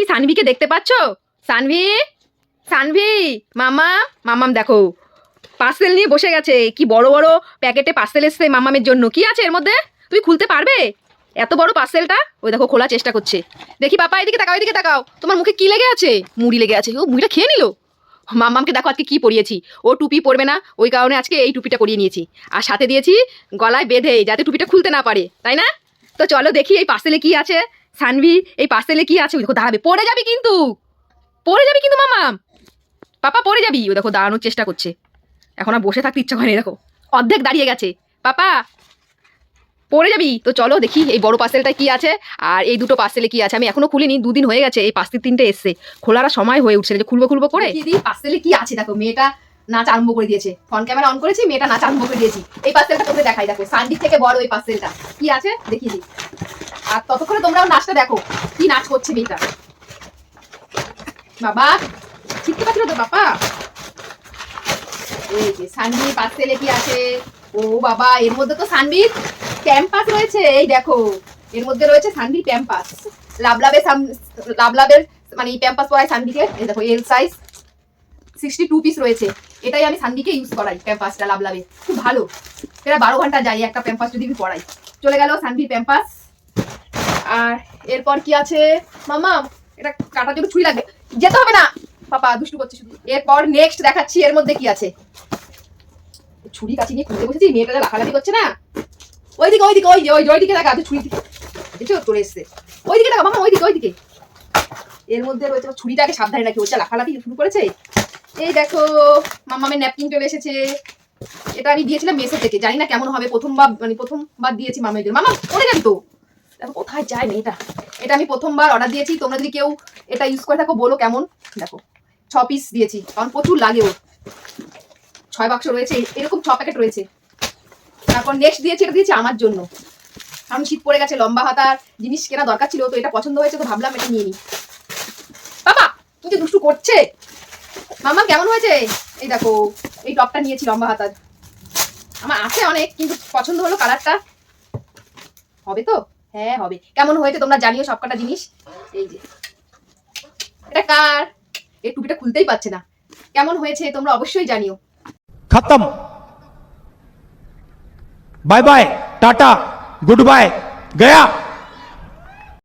কি সানভিকে দেখতে পাচ্ছ? সানভি? সানভি? মামা? মামাম, দেখো। পার্সেল নিয়ে বসে গেছে। কি বড় বড় প্যাকেটে পার্সেল এসছে মামামের জন্য। কি আছে এর মধ্যে? তুমি খুলতে পারবে? এত বড় পার্সেলটা? ওই দেখো, খোলার চেষ্টা করছে। দেখি পাপা এদিকে তাকাও এদিকে তাকাও। তোমার মুখে কি লেগে আছে? মুড়ি লেগে আছে। ও মুড়িটা খেয়ে নিল? মাম্মামকে দেখো, আজকে কি পরিয়েছি। ও টুপি পরবে না। ওই কারণে আজকে এই টুপিটা পরিয়ে নিয়েছি। আর সাথে দিয়েছি গলায় বেঁধে, যাতে টুপিটা খুলতে না পারে। তাই না? তো চলো দেখি এই পার্সেলে কি আছে। সানভি, এই পার্সেলে কি আছে? দেখো, দাঁড়াবে। পড়ে যাবি কিন্তু। পড়ে যাবি কিন্তু, মামা। পাপা, পড়ে যাবি। ও দেখো, দাঁড়ানোর চেষ্টা করছে। এখন আর বসে থাকতে ইচ্ছা হয়নি দেখো। অর্ধেক দাঁড়িয়ে গেছে। পাপা, পড়ে যাবি? তো চলো দেখি, এই বড় পার্সেলটা কি আছে আর এই দুটো পার্সেলে কি আছে। আমি এখনও খুলিনি, দুদিন হয়ে গেছে, এই পার্সেল তিনটে এসছে। খোলার সময় হয়ে উঠছে যে খুলবো খুলবো করে। দিদি পার্সেলে কি আছে? দেখো, মেয়েটা নাচ আরম্ভ করে দিয়েছে। ফোন ক্যামেরা অন করেছি, মেয়েটা নাচ আরম্ভ করে দিয়েছি। এই পার্সেলটা তোকে দেখাই, দেখো সানডিক থেকে বড় এই পার্সেলটা। কি আছে? দেখিয়ে দিই। আর ততক্ষণে তোমরাও নাচটা দেখো, কি নাচ করছে মেয়েটা। বাবা শিখতে পারছিল তো বাবা? এই যে সানভি পার্সেলে কি আছে? ও বাবা, এর মধ্যে তো সানভির ক্যাম্পাস রয়েছে, এই দেখো। এর মধ্যে রয়েছে সানভির ক্যাম্পাস লাভলাভের সাম- লাভলাভের মানে প্যাম্পাস পরাই সানভিকে এই দেখো L size sixty two piece রয়েছে। এটাই আমি সানভিকে ইউজ করাই প্যাম্পাসটা লাভলাভে খুব ভালো। এটা বারো ঘণ্টা যাই একটা প্যাম্পাস যদি আমি পরাই চলে গেল সানভির প্যাম্পাস আর এরপর কি আছে? মামা, এটা কাটার জন্য ছুরি লাগবে। যেতে হবে না। পাপা, দুষ্টু করছে শুধু। এরপর নেক্সট দেখাচ্ছি, এর মধ্যে কি আছে? ছুরি কাছে নিয়ে খুঁজে বসেছি, মেয়েটা যা লাফালাফি করছে না। ওইদিকে ওইদিকে, ওই ওই ওইদিকে দেখা আছে ছুরি দেখছ? চলে এসছে। ওইদিকে দেখা, মামা, ওইদিকে ওইদিকে। এর মধ্যে রয়েছে ছুরিটাকে সাবধানে রাখি। ওটা লাফালাফি শুরু করেছে? এই দেখো, মামামের ন্যাপকিন চলে এসেছে। এটা আমি দিয়েছিলাম মেসে থেকে। জানি না কেমন হবে। প্রথমবার মানে প্রথমবার দিয়েছি মামাদের মামা, পড়ে যাবি তো? দেখো কোথায় যায় মেয়েটা? এটা আমি প্রথমবার অর্ডার দিয়েছি, তোমরা যদি কেউ এটা ইউজ করে থাকো, বলো কেমন। দেখো, ছ পিস দিয়েছি, কারণ প্রচুর লাগে ওর। ছয় বাক্স রয়েছে, এরকম ছ প্যাকেট রয়েছে। তারপর নেক্সট দিয়েছি, এটা দিয়েছি আমার জন্য। কারণ শীত পড়ে গেছে, লম্বা হাতার জিনিস কেনা দরকার ছিল, তো এটা পছন্দ হয়েছে, তো ভাবলাম এটা নিয়ে নিই বাবা তুমি দুষ্টু করছে। মামা, কেমন হয়েছে? এই দেখো, এই টপটা নিয়েছি লম্বা হাতার। আমার আছে অনেক, কিন্তু পছন্দ হলো কালারটা হবে তো? হ্যাঁ হবে। কেমন হয়েছে তোমরা জানিও সবকটা জিনিস? এই যে। এটা কার? এই টুপিটা খুলতেই পারছে না। কেমন হয়েছে তোমরা অবশ্যই জানিও। খতম। Bye bye, tata, good bye, Gaya.